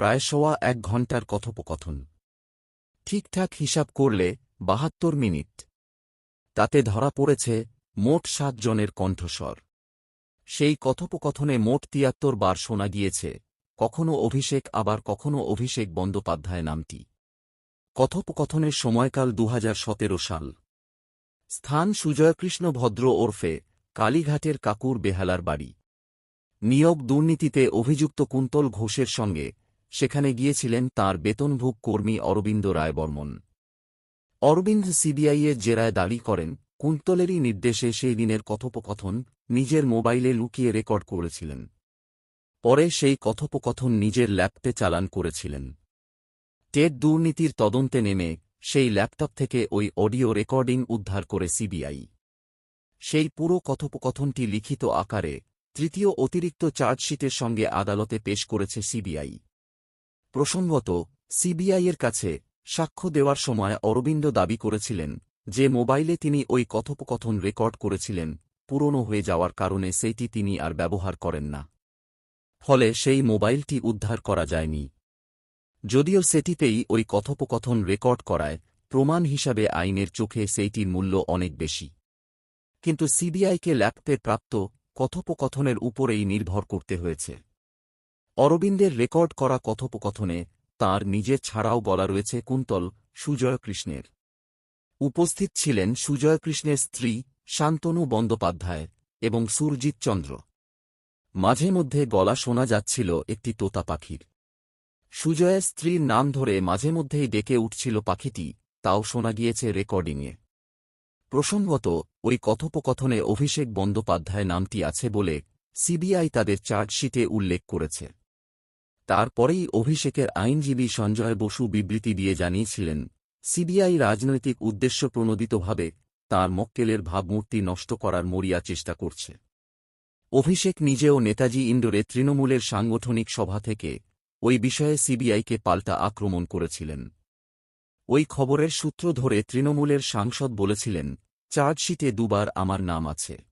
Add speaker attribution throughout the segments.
Speaker 1: প্রায় সোয়া এক ঘণ্টার কথোপকথন। ঠিকঠাক হিসাব করলে বাহাত্তর মিনিট। তাতে ধরা পড়েছে মোট সাত জনের কণ্ঠস্বর। সেই কথোপকথনে মোট তিয়াত্তর বার শোনা গিয়েছে, কখনো অভিষেক, আবার কখনো অভিষেক বন্দ্যোপাধ্যায় নামটি। কথোপকথনের সময়কাল দু হাজার সতেরো সাল। স্থান সুজয়কৃষ্ণ ভদ্র ওরফে কালীঘাটের কাকুর বেহালার বাড়ি। নিয়োগ দুর্নীতিতে অভিযুক্ত কুন্তল ঘোষের সঙ্গে সেখানে গিয়েছিলেন তাঁর বেতনভোগ কর্মী অরবিন্দ রায়বর্মন। অরবিন্দ সিবিআইয়ের জেরায় দাবি করেন, কুন্তলেরই নির্দেশে সেই দিনের কথোপকথন নিজের মোবাইলে লুকিয়ে রেকর্ড করেছিলেন। পরে সেই কথোপকথন নিজের ল্যাপটে চালান করেছিলেন। টেট দুর্নীতির তদন্তে নেমে সেই ল্যাপটপ থেকে ওই অডিও রেকর্ডিং উদ্ধার করে সিবিআই। সেই পুরো কথোপকথনটি লিখিত আকারে তৃতীয় অতিরিক্ত চার্জশিটের সঙ্গে আদালতে পেশ করেছে সিবিআই। প্রসঙ্গত সিবিআইয়ের কাছে সাক্ষ্য দেওয়ার সময় অরবিন্দ দাবি করেছিলেন যে মোবাইলে তিনি ওই কথোপকথন রেকর্ড করেছিলেন, পুরনো হয়ে যাওয়ার কারণে সেইটি তিনি আর ব্যবহার করেন না। ফলে সেই মোবাইলটি উদ্ধার করা যায়নি। যদিও সেটিতেই ওই কথোপকথন রেকর্ড করায়, প্রমাণ হিসাবে আইনের চোখে সেইটির মূল্য অনেক বেশি। কিন্তু সিবিআইকে ল্যাপটে প্রাপ্ত কথোপকথনের উপরেই নির্ভর করতে হয়েছে। অরবিন্দের রেকর্ড করা কথোপকথনে তার নিজের ছাড়াও বলা রয়েছে কুন্তল সুজয় কৃষ্ণের উপস্থিত ছিলেন সুজয় কৃষ্ণের স্ত্রী শান্তনু বন্দ্যোপাধ্যায় এবং সুরজিৎ চন্দ্র। মাঝে মধ্যে গলা শোনা যাচ্ছিল একটি তোতা পাখির। সুজয়ের স্ত্রীর নাম ধরে মাঝে মধ্যেই ডেকে উঠছিল পাখিটি, তাও শোনা গিয়েছে রেকর্ডিংয়ে। প্রসঙ্গত, ওই কথোপকথনে অভিষেক বন্দ্যোপাধ্যায় নামটি আছে বলে সিবিআই তাদের চার্জশিটে উল্লেখ করেছে। তারপরেই অভিষেকের আইনজীবী সঞ্জয় বসু বিবৃতি দিয়ে জানিয়েছিলেন, সিবিআই রাজনৈতিক উদ্দেশ্য প্রণোদিতভাবে তাঁর মক্কেলের ভাবমূর্তি নষ্ট করার মরিয়া চেষ্টা করছে। অভিষেক নিজেও নেতাজি ইন্ডোরে তৃণমূলের সাংগঠনিক সভা থেকে ওই বিষয়ে সিবিআইকে পাল্টা আক্রমণ করেছিলেন। ওই খবরের সূত্র ধরে তৃণমূলের সাংসদ বলেছিলেন, চার্জশিটে দুবার আমার নাম আছে।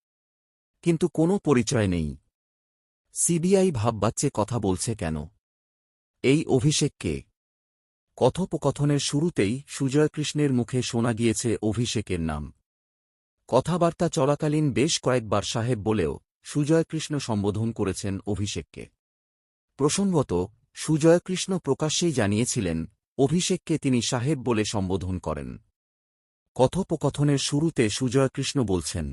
Speaker 1: কিন্তু কোনো পরিচয় নেই। সিবিআই ভাববাচ্চে কথা বলছে কেন? এই অভিষেককে। কথোপকথনের শুরুতেই সুজয়কৃষ্ণের মুখে শোনা গিয়েছে অভিষেকের নাম। কথাবার্তা চলাকালীন বেশ কয়েকবার সাহেব বলেও সুজয় কৃষ্ণ সম্বোধন করেছেন অভিষেককে। প্রসঙ্গত, সুজয়কৃষ্ণ প্রকাশ্যেই জানিয়েছিলেন, অভিষেককে তিনি সাহেব বলে সম্বোধন করেন। কথোপকথনের শুরুতে সুজয়কৃষ্ণ বলছেন,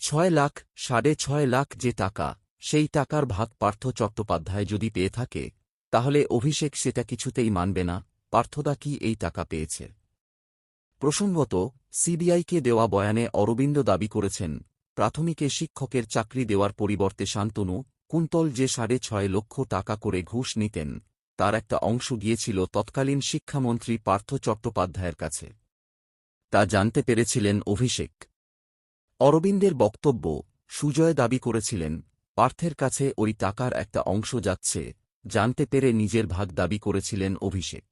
Speaker 1: ছয় লাখ, সাড়ে ছয় লাখ যে টাকা, সেই টাকার ভাগ পার্থ চট্টোপাধ্যায় যদি পেয়ে থাকে তাহলে অভিষেক সেটা কিছুতেই মানবে না, পার্থদা কি এই টাকা পেয়েছে? প্রসঙ্গত, সিবিআইকে দেওয়া বয়ানে অরবিন্দ দাবি করেছেন, প্রাথমিকে শিক্ষকের চাকরি দেওয়ার পরিবর্তে শান্তনু, কুন্তল যে সাড়ে ছয় লক্ষ টাকা করে ঘুষ নিতেন, তার একটা অংশ গিয়েছিল তৎকালীন শিক্ষামন্ত্রী পার্থ চট্টোপাধ্যায়ের কাছে। তা জানতে পেরেছিলেন অভিষেক। অরবিন্দের বক্তব্য, সুজয় দাবি করেছিলেন, পার্থের কাছে ওই টাকার একটা অংশ যাচ্ছে জানতে পেরে নিজের ভাগ দাবি করেছিলেন অভিষেক।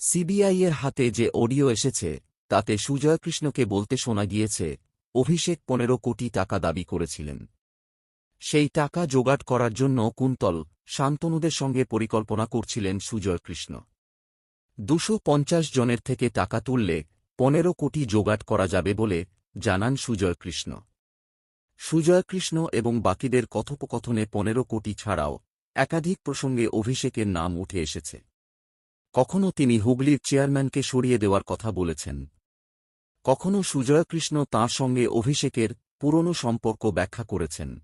Speaker 1: সিবিআইয়ের হাতে যে অডিও এসেছে, তাতে সুজয়কৃষ্ণকে বলতে শোনা গিয়েছে, অভিষেক পনেরো কোটি টাকা দাবি করেছিলেন। সেই টাকা জোগাড় করার জন্য কুন্তল শান্তনুদের সঙ্গে পরিকল্পনা করছিলেন সুজয় কৃষ্ণ দুশো পঞ্চাশ জনের থেকে টাকা তুললে পনেরো কোটি জোগাড় করা যাবে বলে জানান সুজয় কৃষ্ণ সুজয় কৃষ্ণ এবং বাকিদের কথোপকথনে পনেরো কোটি ছাড়াও একাধিক প্রসঙ্গে অভিষেকের নাম উঠে এসেছে। কখনও তিনি হুগলির চেয়ারম্যানকে সরিয়ে দেওয়ার কথা বলেছেন। কখনও সুজয় কৃষ্ণ তাঁর সঙ্গে অভিষেকের পুরনো সম্পর্ক ব্যাখ্যা করেছেন।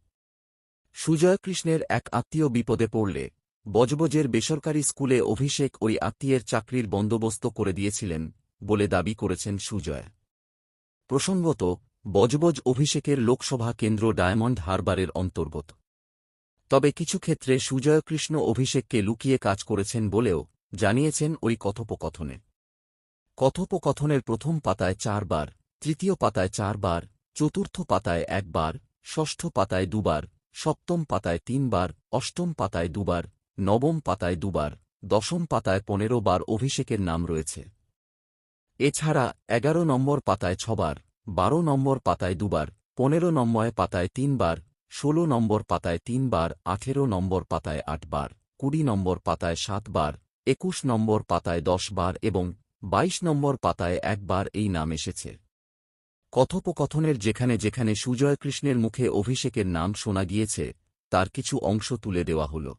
Speaker 1: সুজয় কৃষ্ণের এক আত্মীয় বিপদে পড়লে বজবজের বেসরকারি স্কুলে অভিষেক ওই আত্মীয়ের চাকরির বন্দোবস্ত করে দিয়েছিলেন বলে দাবি করেছেন সুজয়। প্রসঙ্গত, বজবজ অভিষেকের লোকসভা কেন্দ্র ডায়মন্ড হারবারের অন্তর্গত। তবে কিছু ক্ষেত্রে সুজয়কৃষ্ণ অভিষেককে লুকিয়ে কাজ করেছেন বলেও জানিয়েছেন ওই কথোপকথনে। কথোপকথনের প্রথম পাতায় চারবার, তৃতীয় পাতায় চারবার, চতুর্থ পাতায় একবার, ষষ্ঠ পাতায় দুবার, সপ্তম পাতায় তিনবার, অষ্টম পাতায় দুবার, নবম পাতায় দুবার, দশম পাতায় পনেরো বার অভিষেকের নাম রয়েছে। এছাড়া এগারো নম্বর পাতায় ছবার, বারো নম্বর পাতায় দুবার, পনেরো নম্বর পাতায় তিনবার ষোলো নম্বর পাতায় তিনবার, আঠেরো নম্বর পাতায় আটবার, কুড়ি নম্বর পাতায় সাতবার, একুশ নম্বর পাতায় দশ বার এবং বাইশ নম্বর পাতায় একবার এই নাম এসেছে। কথোপকথনের যেখানে যেখানে সুজয় কৃষ্ণের মুখে অভিষেকের নাম শোনা গিয়েছে, তার কিছু অংশ তুলে দেওয়া হল।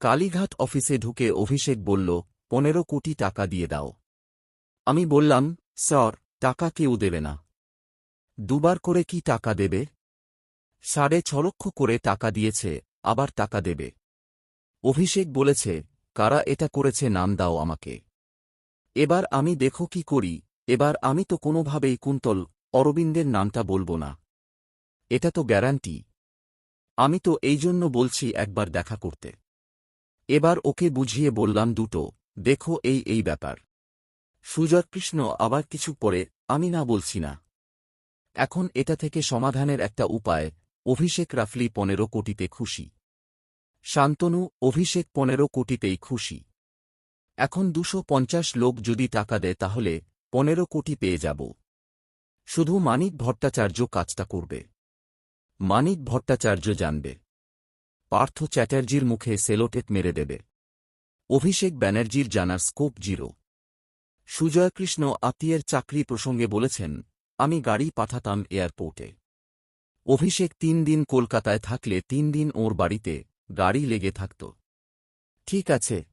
Speaker 1: কালীঘাট অফিসে ঢুকে অভিষেক বলল, পনেরো কোটি টাকা দিয়ে দাও। আমি বললাম, স্যার, টাকা কেউ দেবে না। দুবার করে কি টাকা দেবে? সাড়ে ছ লক্ষ করে টাকা দিয়েছে, আবার টাকা দেবে। অভিষেক বলেছে, কারা এটা করেছে নাম দাও আমাকে। এবার আমি দেখো কি করি, এবার আমি তো কোনোভাবেই কুন্তল, অরবিন্দের নামটা বলব না। এটা তো গ্যারান্টি। আমি তো এই জন্য বলছি একবার দেখা করতে। এবার ওকে বুঝিয়ে বললাম দুটো, দেখো এই এই ব্যাপার। সুজয় কৃষ্ণ আবার কিছু পরে, আমি না বলছি না। এখন এটা থেকে সমাধানের একটা উপায় অভিষেক রাফলি পনেরো কোটিতে খুশি। শান্তনু, অভিষেক পনেরো কোটিতেই খুশি। এখন দুশো পঞ্চাশ লোক যদি টাকা দেয় তাহলে পনেরো কোটি পেয়ে যাব। শুধু মানিক ভট্টাচার্য কাজটা করবে। মানিক ভট্টাচার্য জানবে। পার্থ চ্যাটার্জির মুখে সেলোটেপ মেরে দেবে। অভিষেক ব্যানার্জির জানার স্কোপ জিরো। সুজয়কৃষ্ণ আত্মীয়ের চাকরি প্রসঙ্গে বলেছেন, আমি গাড়ি পাঠাতাম এয়ারপোর্টে। অভিষেক তিন দিন কলকাতায় থাকলে তিন দিন ওর বাড়িতে গাড়ি লেগে থাকত। ঠিক আছে।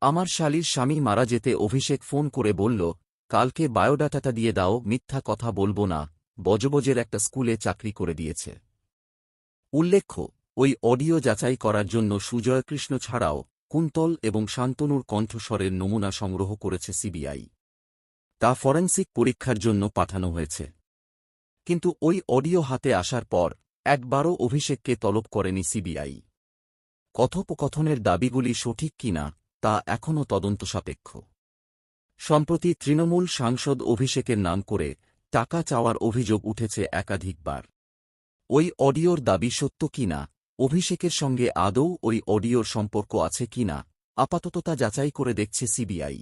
Speaker 1: আমার শালির স্বামী মারা যেতে অভিষেক ফোন করে বলল, কালকে বায়োডাটাটা দিয়ে দাও, মিথ্যা কথা বলব না, বজবজের একটা স্কুলে চাকরি করে দিয়েছে। উল্লেখ্য, ওই অডিও যাচাই করার জন্য সুজয় কৃষ্ণ ছাড়াও কুন্তল এবং শান্তনুর কণ্ঠস্বরের নমুনা সংগ্রহ করেছে সিবিআই। তা ফরেন্সিক পরীক্ষার জন্য পাঠানো হয়েছে। কিন্তু ওই অডিও হাতে আসার পর, একবারও অভিষেককে তলব করেনি সিবিআই। কথোপকথনের দাবিগুলি সঠিক কিনা তা এখনও তদন্ত সাপেক্ষ। সম্প্রতি তৃণমূল সাংসদ অভিষেকের নাম করে টাকা চাওয়ার অভিযোগ উঠেছে একাধিকবার। ওই অডিওর দাবি সত্য কিনা অভিষেকের সঙ্গে আদৌ ওই অডিওর সম্পর্ক আছে কিনা আপাতত তা যাচাই করে দেখছে সিবিআই।